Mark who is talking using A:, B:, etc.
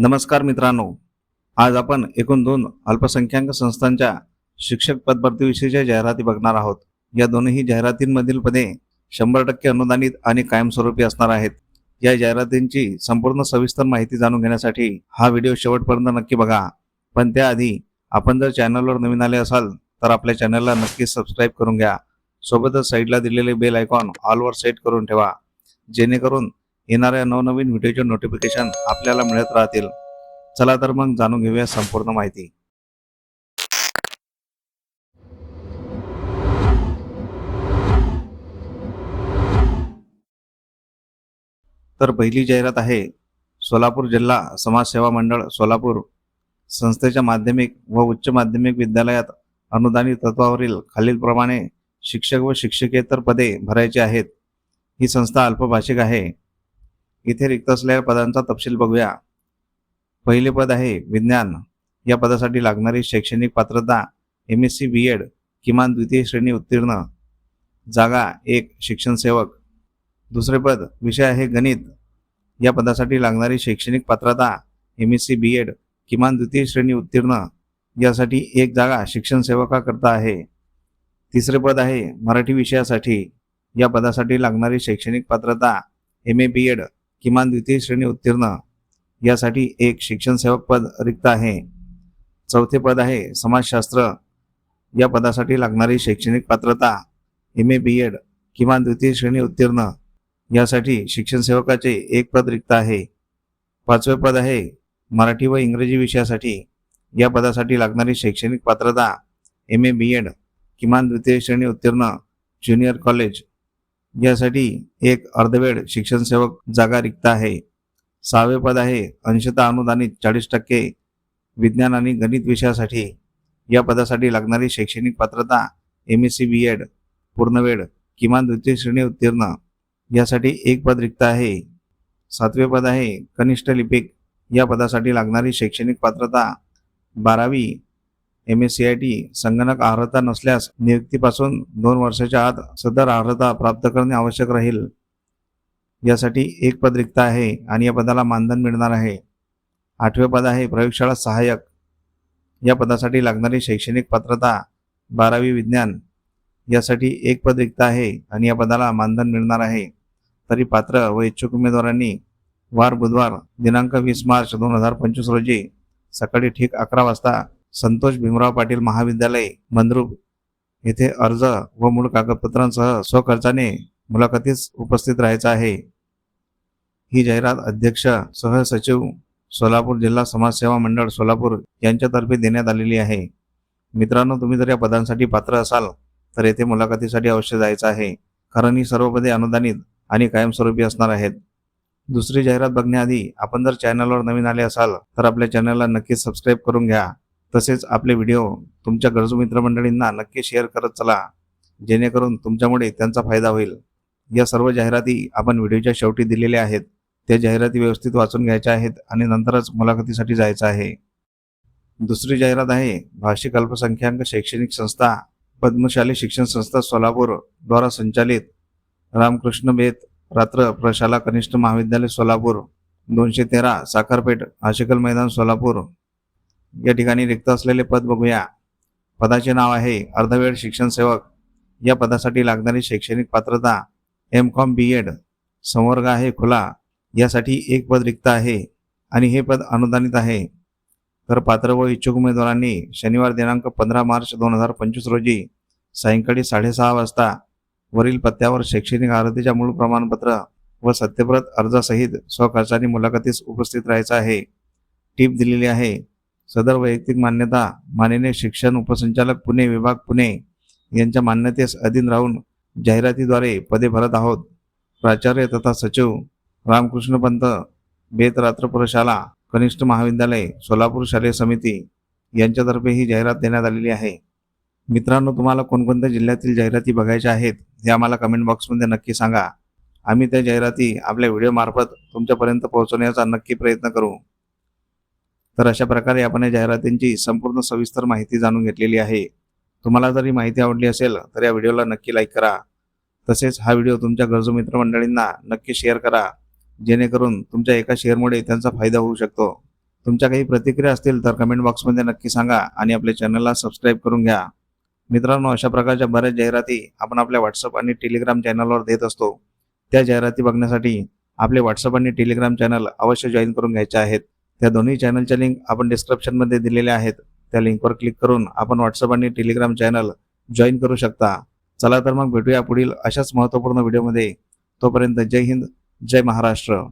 A: नमस्कार मित्रांनो. आज आपण एकूण दोन अल्पसंख्याक संस्थांच्या शिक्षक पदभरतीविषयीच्या जाहिराती बघणार आहोत. या दोनही जाहिरातींमधील पदे शंभर टक्के अनुदानित आणि कायमस्वरूपी असणार आहेत. या जाहिरातींची संपूर्ण सविस्तर माहिती जाणून घेण्यासाठी हा व्हिडिओ शेवटपर्यंत नक्की बघा. पण त्याआधी आपण जर चॅनलवर नवीन आले असाल तर आपल्या चॅनलला नक्की सबस्क्राईब करून घ्या. सोबतच साईडला दिलेले बेल आयकॉन ऑलवर सेट करून ठेवा. जेणेकरून येणाऱ्या नवनवीन व्हिडिओचे नोटिफिकेशन आपल्याला मिळत राहतील. चला तर मग जाणून घेऊया संपूर्ण माहिती. तर पहिली जाहिरात आहे सोलापूर जिल्हा समाजसेवा मंडळ सोलापूर संस्थेच्या माध्यमिक व उच्च माध्यमिक विद्यालयात अनुदानित तत्वावरील खालीलप्रमाणे शिक्षक व शिक्षकेतर पदे भरायची आहेत. ही संस्था अल्पभाषिक आहे. इथे रिक्त असलेल्या पदांचा तपशील बघूया. पहिले पद आहे विज्ञान. या पदासाठी लागणारी शैक्षणिक पात्रता M S C B Ed किमान द्वितीय श्रेणी उत्तीर्ण. जागा एक शिक्षण सेवक. दुसरे पद विषय आहे गणित. या पदासाठी लागणारी शैक्षणिक पात्रता M S C B Ed किमान द्वितीय श्रेणी उत्तीर्ण. यासाठी एक जागा शिक्षण सेवकाकरता आहे. तिसरे पद आहे मराठी विषयासाठी. या पदासाठी लागणारी शैक्षणिक पात्रता एम ए बी एड किमान द्वितीय श्रेणी उत्तीर्ण यासाठी एक शिक्षण सेवक पद रिक्त आहे. चौथे पद आहे समाजशास्त्र. या पदासाठी लागणारी शैक्षणिक पात्रता एम ए बी एड किमान द्वितीय श्रेणी उत्तीर्ण यासाठी शिक्षण सेवकाचे एक पद रिक्त आहे. पाचवे पद आहे मराठी व इंग्रजी विषयासाठी. या पदासाठी लागणारी शैक्षणिक पात्रता एम ए बी एड किमान द्वितीय श्रेणी उत्तीर्ण ज्युनियर कॉलेज यासाठी एक अर्धवेळ शिक्षण सेवक जागा रिक्त आहे. सहावे पद आहे अंशतः अनुदानित चाळीस टक्के विज्ञान आणि गणित विषयासाठी. या पदासाठी लागणारी शैक्षणिक पात्रता M S C B Ed पूर्णवेळ किमान द्वितीय श्रेणी उत्तीर्ण यासाठी एक पद रिक्त आहे. सातवे पद आहे कनिष्ठ लिपिक. या पदासाठी लागणारी शैक्षणिक पात्रता बारावी M S C I T संगणक अर्हता नसल्यास नियुक्तीपासून दोन वर्षाच्या आत सदर अर्हता प्राप्त करणे आवश्यक राहील. यासाठी एक पद रिक्त आहे आणि या पदाला मानधन मिळणार आहे. आठवे पद आहे प्रयोगशाळा सहाय्यक. या पदासाठी लागणारी शैक्षणिक पात्रता बारावी विज्ञान यासाठी एक पद रिक्त आहे आणि या पदाला मानधन मिळणार आहे. तरी पात्र व इच्छुक उमेदवारांनी वार बुधवार दिनांक वीस मार्च दोन हजार पंचवीस रोजी सकाळी ठीक अकरा वाजता संतोष भीमराव पाटील महाविद्यालय मंद्रुप येथे अर्ज व मूळ कागदपत्रांसह स्वखर्चाने मुलाखतीस उपस्थित राहायचं आहे. ही जाहिरात अध्यक्ष सहसचिव सोलापूर जिल्हा समाजसेवा मंडळ सोलापूर यांच्यातर्फे देण्यात आलेली आहे. मित्रांनो तुम्ही जर या पदांसाठी पात्र असाल तर येथे मुलाखतीसाठी अवश्य जायचं आहे. कारण ही सर्व पदे अनुदानित आणि कायमस्वरूपी असणार आहेत. दुसरी जाहिरात बघण्याआधी आपण जर चॅनलवर नवीन आले असाल तर आपल्या चॅनलला नक्कीच सबस्क्राईब करून घ्या. तसेच आपले व्हिडिओ तुमच्या गरजू मित्रमंडळींना नक्की शेअर करत चला. जेणेकरून तुमच्यामुळे त्यांचा फायदा होईल. या सर्व जाहिराती आपण व्हिडिओच्या शेवटी दिलेल्या आहेत. त्या जाहिराती व्यवस्थित वाचून घ्यायच्या आहेत आणि नंतरच मुलाखतीसाठी जायचं आहे. दुसरी जाहिरात आहे भाषिक अल्पसंख्याक शैक्षणिक संस्था पद्मशाली शिक्षण संस्था सोलापूर द्वारा संचालित रामकृष्ण बेत रात्र प्रशाला कनिष्ठ महाविद्यालय सोलापूर दोनशे तेरा साखरपेठ आशिकल मैदान सोलापूर या ठिकाणी रिक्त असलेले पद बघूया. पदाचे नाव आहे अर्धवेळ शिक्षण सेवक. या पदासाठी लागणारी शैक्षणिक पात्रता एम कॉम बी एड संवर्ग आहे खुला. यासाठी एक पद रिक्त आहे आणि हे पद अनुदानित आहे. तर पात्र व इच्छुक उमेदवारांनी शनिवार दिनांक पंधरा मार्च दोन हजार पंचवीस रोजी सायंकाळी साडेसहा वाजता वरील पत्त्यावर शैक्षणिक अर्हतेच्या मूळ प्रमाणपत्र व सत्यप्रत अर्जासहित स्वखर्चाने मुलाखतीस उपस्थित राहायचं आहे. टीप दिलेली आहे. सदर वैयक्तिक मान्यता माननीय शिक्षण उपसंचालक पुणे विभाग पुणे यांच्या मान्यतेस अधीन राहून जाहिरातीद्वारे पदे भरत आहोत. प्राचार्य तथा सचिव रामकृष्ण पंत बेत कनिष्ठ महाविद्यालय सोलापूर शालेय समिती यांच्यातर्फे ही जाहिरात देण्यात आलेली आहे. मित्रांनो तुम्हाला कोणकोणत्या जिल्ह्यातील जाहिराती बघायच्या आहेत हे आम्हाला कमेंट बॉक्समध्ये नक्की सांगा. आम्ही त्या जाहिराती आपल्या व्हिडिओमार्फत तुमच्यापर्यंत पोहोचवण्याचा नक्की प्रयत्न करू. तर अशा प्रकारे आपण या जाहिरातींची संपूर्ण सविस्तर माहिती जाणून घेतलेली आहे. तुम्हाला जर ही माहिती आवडली असेल तर या व्हिडिओला नक्की लाईक करा. तसेच हा व्हिडिओ तुमच्या गरजू मित्रमंडळींना नक्की शेअर करा. जेणेकरून तुमच्या एका शेअरमुळे त्यांचा फायदा होऊ शकतो. तुमच्या काही प्रतिक्रिया असतील तर कमेंट बॉक्समध्ये नक्की सांगा आणि आपल्या चॅनलला सबस्क्राईब करून घ्या. मित्रांनो अशा प्रकारच्या बऱ्याच जाहिराती आपण आपल्या व्हॉट्सअप आणि टेलिग्राम चॅनलवर देत असतो. त्या जाहिराती बघण्यासाठी आपले व्हॉट्सअप आणि टेलिग्राम चॅनल अवश्य जॉईन करून घ्यायचे आहेत. त्या दोन्ही चॅनलच्या लिंक आपण डिस्क्रिप्शनमध्ये दिलेल्या आहेत. त्या लिंकवर क्लिक करून आपण व्हॉट्सअप आणि टेलिग्राम चॅनल जॉईन करू शकता. चला तर मग भेटूया पुढील अशाच महत्त्वपूर्ण व्हिडिओमध्ये तोपर्यंत जय हिंद जय महाराष्ट्र.